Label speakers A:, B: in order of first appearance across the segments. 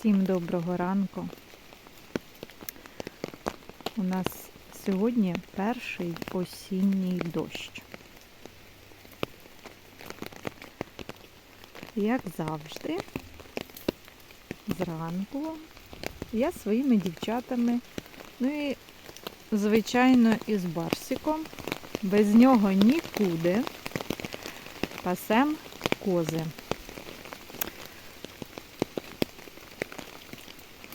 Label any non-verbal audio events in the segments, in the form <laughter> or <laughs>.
A: Всім доброго ранку. У нас сьогодні перший осінній дощ. Як завжди, зранку я своїми дівчатами, ну і, звичайно, із Барсиком, без нього нікуди пасем кози.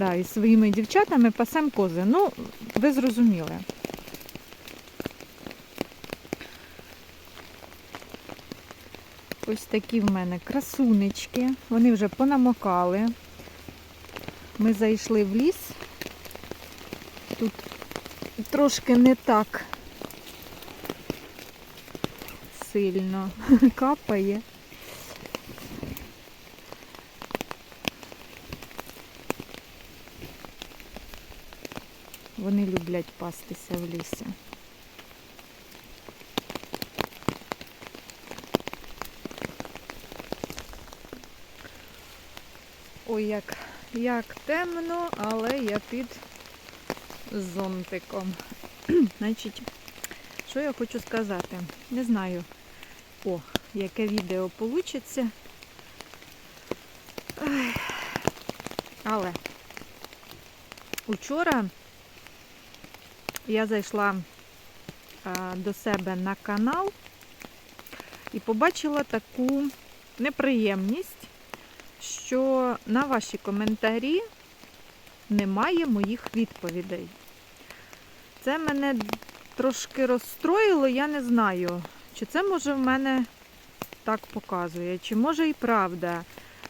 A: Да, і своїми дівчатами пасем кози. Ну, ви зрозуміли. Ось такі в мене красунечки. Вони вже понамокали. Ми зайшли в ліс. Тут трошки не так сильно <laughs> капає. Вони люблять пастися в лісі. Ой, як, як темно, але я під зонтиком. <clears throat> Значить, що я хочу сказати? Не знаю, о, яке відео вийде. Але учора я зайшла до себе на канал і побачила таку неприємність, що на ваші коментарі немає моїх відповідей. Це мене трошки розстроїло, я не знаю, чи це може в мене так показує, чи може і правда.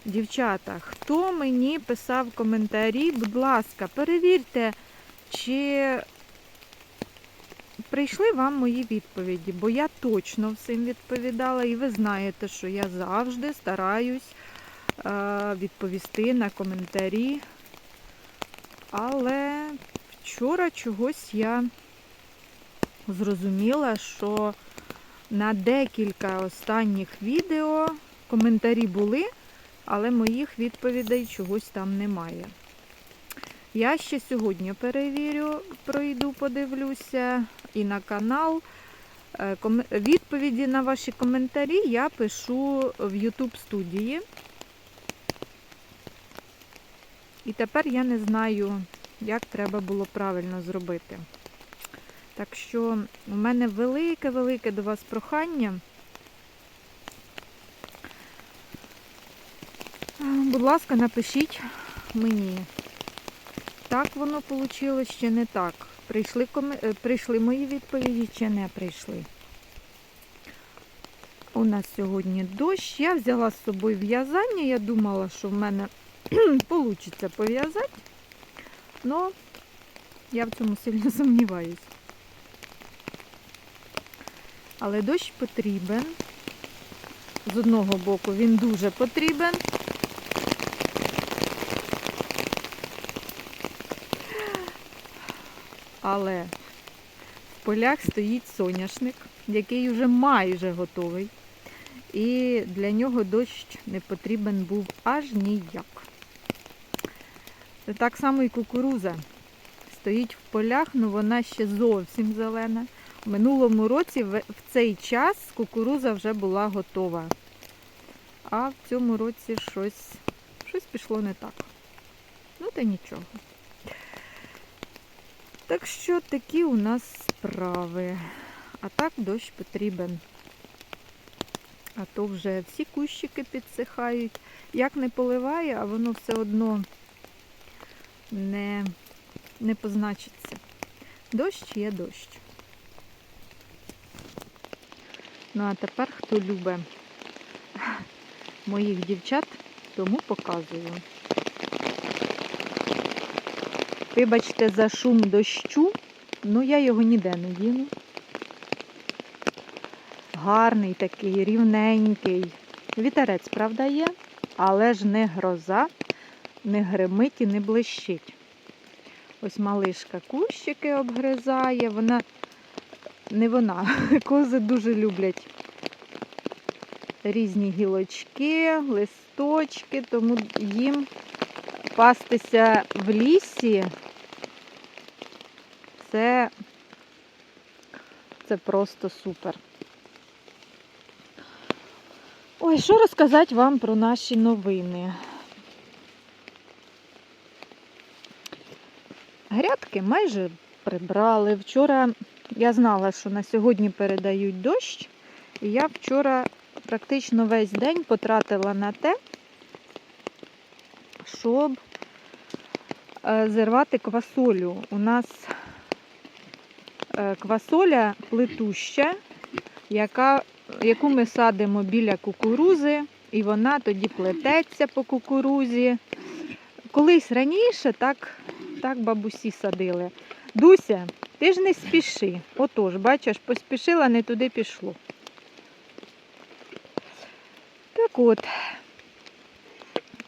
A: Дівчата, хто мені писав коментарі, будь ласка, перевірте, чи прийшли вам мої відповіді, бо я точно всім відповідала, і ви знаєте, що я завжди стараюсь е, відповісти на коментарі. Але вчора чогось я зрозуміла, що на декілька останніх відео коментарі були, але моїх відповідей чогось там немає. Я ще сьогодні перевірю, пройду, подивлюся і на канал. Е, відповіді на ваші коментарі я пишу в YouTube студії. І тепер я не знаю, як треба було правильно зробити. Так що у мене велике-велике до вас прохання. Будь ласка, напишіть мені, так воно вийшло чи не так. Прийшли, прийшли мої відповіді чи не прийшли. У нас сьогодні дощ. Я взяла з собою в'язання. Я думала, що в мене <clears throat> вийде пов'язати, але я в цьому сильно <laughs> сумніваюсь. Але дощ потрібен. З одного боку він дуже потрібен. Але в полях стоїть соняшник, який вже майже готовий. І для нього дощ не потрібен був аж ніяк. Так само і кукуруза. Стоїть в полях, але вона ще зовсім зелена. У минулому році в цей час кукуруза вже була готова. А в цьому році щось, щось пішло не так. Ну, та нічого. Так що такі у нас справи. А так дощ потрібен. А то вже всі кущики підсихають. Як не поливає, а воно все одно не, не позначиться. Дощ є дощ. Ну, а тепер, хто любить моїх дівчат, тому показую. Вибачте за шум дощу, ну я його ніде не діну. Гарний такий, рівненький. Вітерець, правда, є, але ж не гроза, не гримить і не блищить. Ось малишка кущики обгризає, вона не вона. <laughs> Кози дуже люблять різні гілочки, листочки, тому їм пастися в лісі це, це просто супер. Ой, що розказати вам про наші новини? Грядки майже прибрали. Вчора я знала, що на сьогодні передають дощ, і я вчора практично весь день потратила на те, щоб е, зірвати квасолю. У нас е, квасоля плетуща, яка, яку ми садимо біля кукурузи, і вона тоді плететься по кукурузі. Колись раніше так, так бабусі садили. Дуся, ти ж не спіши. Отож, бачиш, поспішила, не туди пішло. Так от.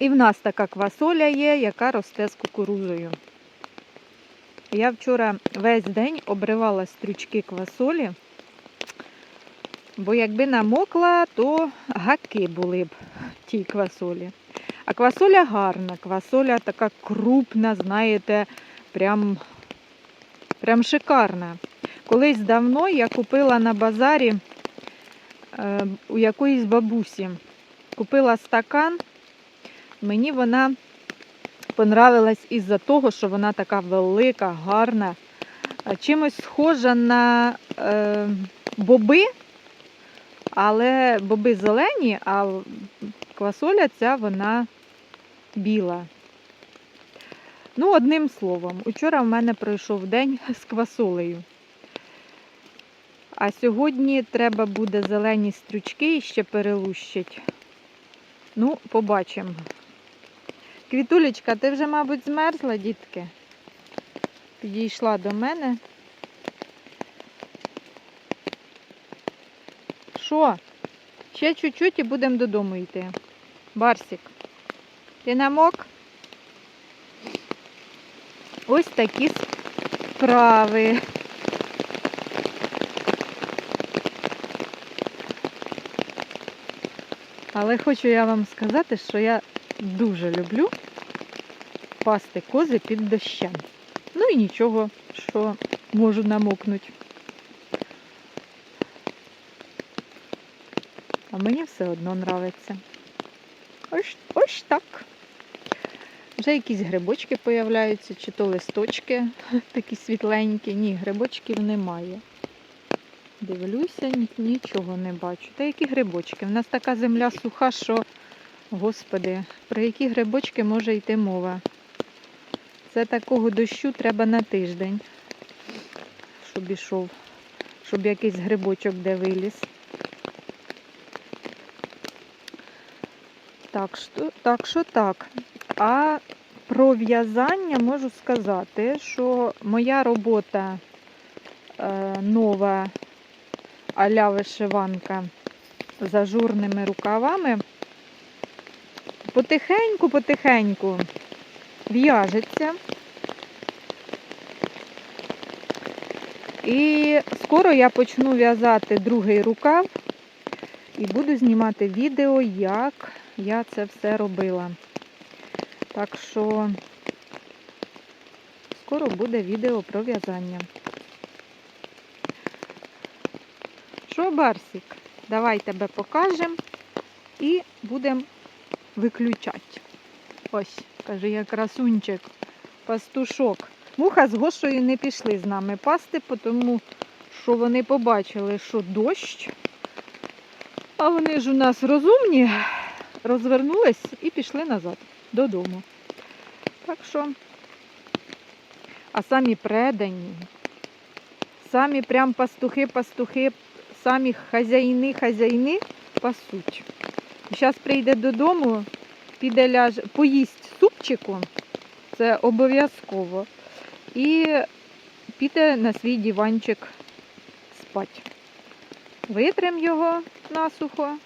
A: І в нас така квасоля є, яка росте з кукурузою. Я вчора весь день обривала стрючки квасолі, бо якби намокла, то гаки були б тій квасолі. А квасоля гарна, квасоля така крупна, знаєте, прям, прям шикарна. Колись давно я купила на базарі е, у якоїсь бабусі. Купила стакан. Мені вона понравилась із-за того, що вона така велика, гарна, чимось схожа на е, боби, але боби зелені, а квасоля ця вона біла. Ну, одним словом, учора в мене пройшов день <laughs> з квасолею. А сьогодні треба буде зелені стрючки ще перелущить. Ну, побачимо. Квітулечка, ти вже, мабуть, змерзла, дітки? Підійшла до мене. Що? Ще чуть-чуть і будемо додому йти. Барсик, ти намок? Ось такі справи. Але хочу я вам сказати, що я дуже люблю пасти кози під дощем. Ну і нічого, що можу намокнути. А мені все одно нравиться. Ось, ось так. Вже якісь грибочки появляються, чи то листочки <laughs> такі світленькі. Ні, грибочків немає. Дивлюся, нічого не бачу. Та які грибочки? У нас така земля суха, що, господи, про які грибочки може йти мова. Це такого дощу треба на тиждень, щоб ішов, щоб якийсь грибочок де виліз. Так що так. Що так. А про в'язання можу сказати, що моя робота е, нова а-ля вишиванка з ажурними рукавами потихеньку-потихеньку в'яжеться. І скоро я почну в'язати другий рукав і буду знімати відео, як я це все робила. Так що скоро буде відео про в'язання. Що, Барсик? Давай тебе покажемо і будемо виключати. Ось, каже, я красунчик, пастушок. Муха з Гошою не пішли з нами пасти, тому що вони побачили, що дощ. А вони ж у нас розумні, розвернулись і пішли назад додому. Так що, а самі предані, самі прям пастухи-пастухи, самі хазяїни-хазяїни пасуть. Зараз прийде додому, піде ляже, поїсть супчику, це обов'язково. І піде на свій диванчик спати. Витрим його насухо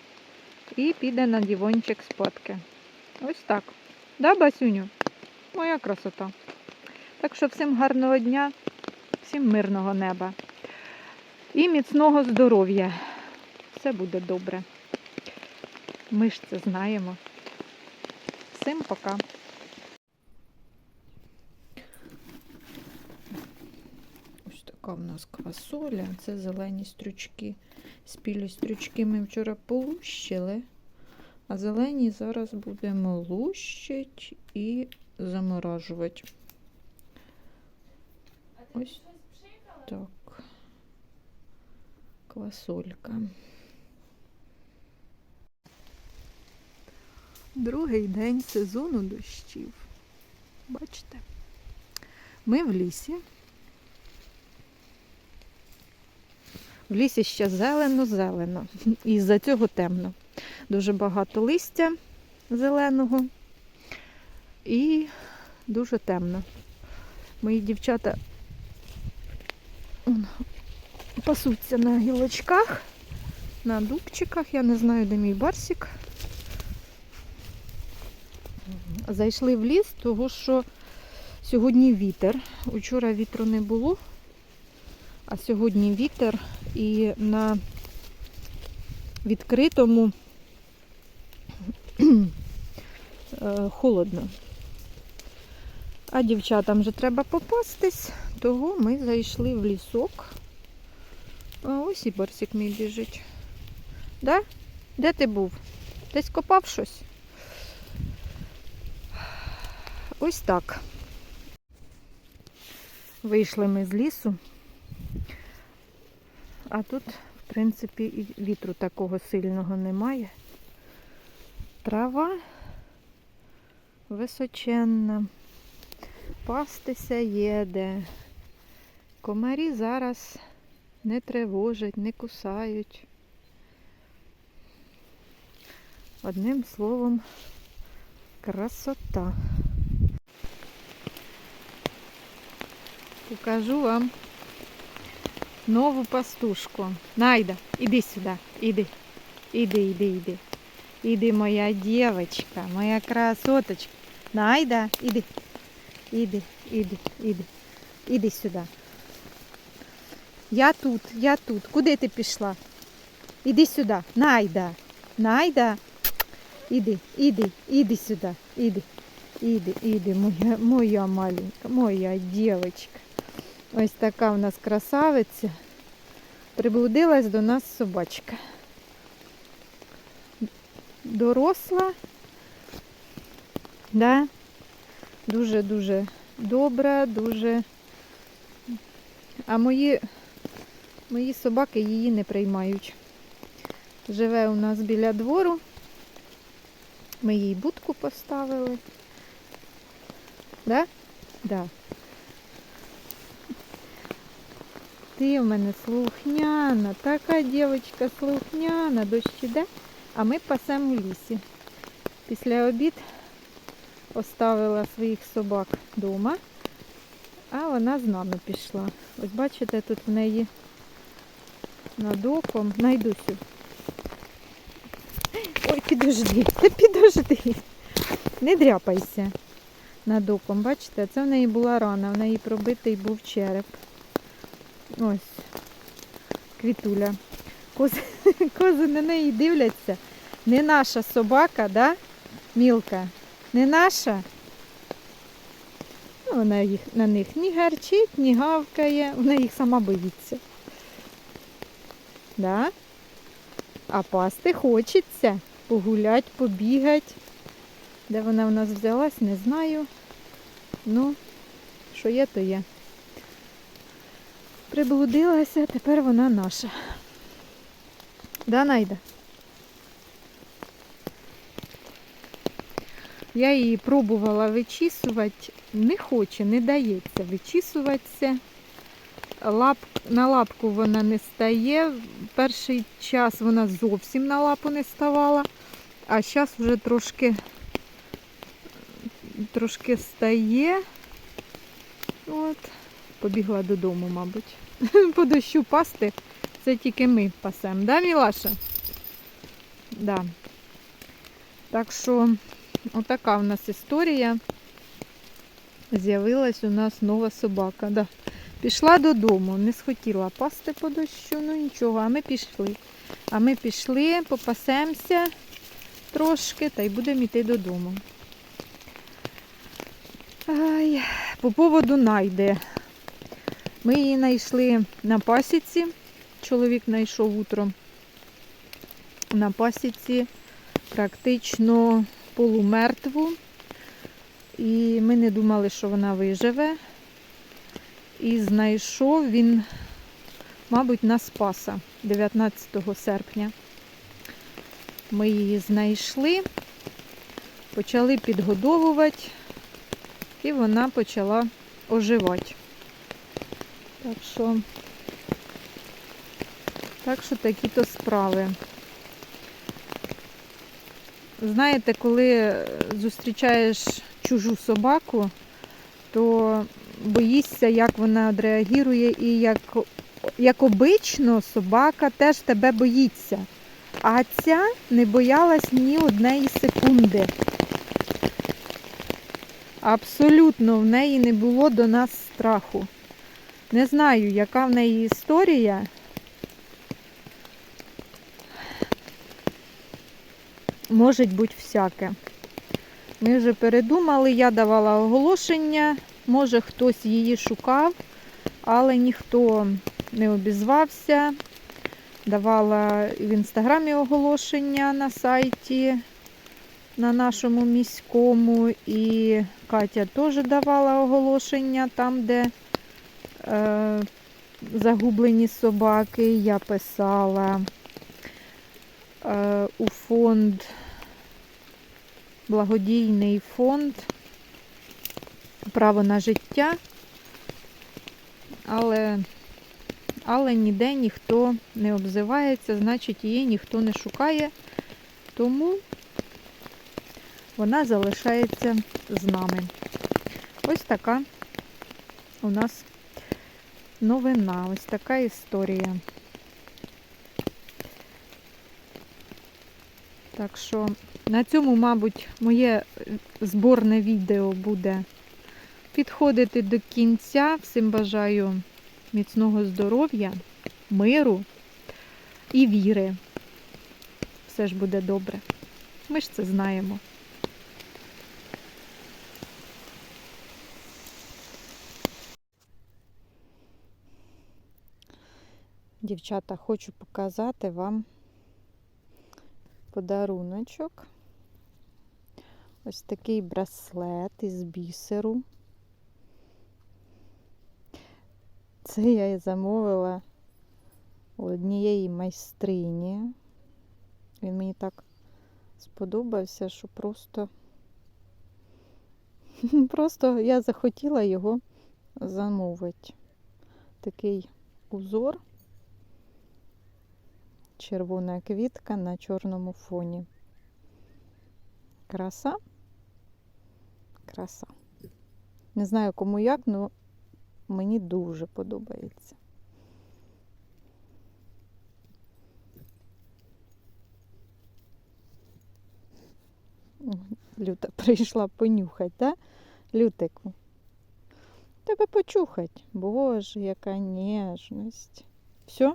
A: і піде на диванчик спадки. Ось так. Да, Басюню? Моя красота. Так що всім гарного дня, всім мирного неба і міцного здоров'я. Все буде добре. Ми ж це знаємо. Всім пока. Така в нас квасоля. Це зелені стрючки. Спілі стрючки ми вчора полущили, а зелені зараз будемо лущити і заморажувати. Ось так. Квасолька. Другий день сезону дощів. Бачите? Ми в лісі. В лісі ще зелено-зелено. І з-за цього темно. Дуже багато листя зеленого і дуже темно. Мої дівчата пасуться на гілочках, на дубчиках. Я не знаю, де мій барсик. Зайшли в ліс, тому що сьогодні вітер. Учора вітру не було, а сьогодні вітер і на відкритому <clears throat> е, холодно. А дівчатам вже треба попастись, того ми зайшли в лісок. А ось і барсик мій біжить. Да? Де ти був? Десь копав щось? Ось так. Вийшли ми з лісу, а тут, в принципі, і вітру такого сильного немає. Трава височенна, пастися є де. Комарі зараз не тривожать, не кусають. Одним словом, красота. Покажу вам нову пастушку. Найда, іди сюди, іди. Іди, іди, іди. Іди, моя дівчинка, моя красоточка. Найда, іди. Іди, іди, іди. Іди сюди. Я тут, я тут. Куди ти пішла? Іди сюди. Найда. Найда. Іди, іди, іди сюди. Іди. Іди, іди, моя, моя маленька, моя дівчинка. Ось така у нас красавиця. Приблудилась до нас собачка. Доросла. Да? Дуже-дуже добра, дуже. А мої, мої собаки її не приймають. Живе у нас біля двору. Ми їй будку поставили. Да? Да. Ти в мене слухняна, така дівчинка слухняна, дощ іде, а ми пасемо в лісі. Після обід оставила своїх собак вдома, а вона з нами пішла. Ось бачите, тут в неї над оком. Найдусю. Ой, підожди, підожди. Не дряпайся над оком. Бачите, це в неї була рана, в неї пробитий був череп. Ось, квітуля. Кози, <laughs> кози на неї дивляться. Не наша собака, да? Мілка? Не наша? Ну, Вона їх, на них ні гарчить, ні гавкає, вона їх сама боїться. Да? А пасти хочеться. Погулять, побігать. Де вона в нас взялась, не знаю. Ну, що є, то є. Приблудилася, тепер вона наша. Да, Найда? Я її пробувала вичісувати, не хоче, не дається вичісуватися. Лап, на лапку вона не стає. Перший час вона зовсім на лапу не ставала, а зараз вже трошки, трошки стає. От, побігла додому, мабуть. <laughs> По дощу пасти. Це тільки ми пасемо, да, Мілаша? Да. Так що, отака в нас історія. З'явилась у нас нова собака. Да. Пішла додому, не схотіла пасти по дощу, ну нічого, а ми пішли. А ми пішли, попасемося трошки та й будемо йти додому. Ай, по поводу найде. Ми її знайшли на пасіці. Чоловік знайшов утром на пасіці практично полумертву. І ми не думали, що вона виживе. І знайшов він, мабуть, на Спаса 19 серпня. Ми її знайшли, почали підгодовувати, і вона почала оживати. Так що, так що такі-то справи. Знаєте, коли зустрічаєш чужу собаку, то боїшся, як вона відреагує, і як, як обично собака теж тебе боїться. А ця не боялась ні однієї секунди. Абсолютно в неї не було до нас страху. Не знаю, яка в неї історія. Може бути всяке. Ми вже передумали, я давала оголошення, може хтось її шукав, але ніхто не обізвався. Давала в інстаграмі оголошення на сайті, на нашому міському, і Катя теж давала оголошення там, де загублені собаки. Я писала е, у фонд, благодійний фонд Право на життя, але але ніде ніхто не обзивається, значить її ніхто не шукає, тому вона залишається з нами. Ось така у нас новина, ось така історія. Так що на цьому, мабуть, моє зборне відео буде підходити до кінця. Всім бажаю міцного здоров'я, миру і віри. Все ж буде добре. Ми ж це знаємо. Дівчата, хочу показати вам подаруночок. Ось такий браслет із бісеру. Це я і замовила у однієї майстрині. Він мені так сподобався, що просто <laughs> просто я захотіла його замовити. Такий узор, червона квітка на чорному фоні. Краса. Краса. Не знаю, кому як, але мені дуже подобається. Люта прийшла понюхати? Да? Лютику. Тебе почухать. Боже, яка ніжність. Все?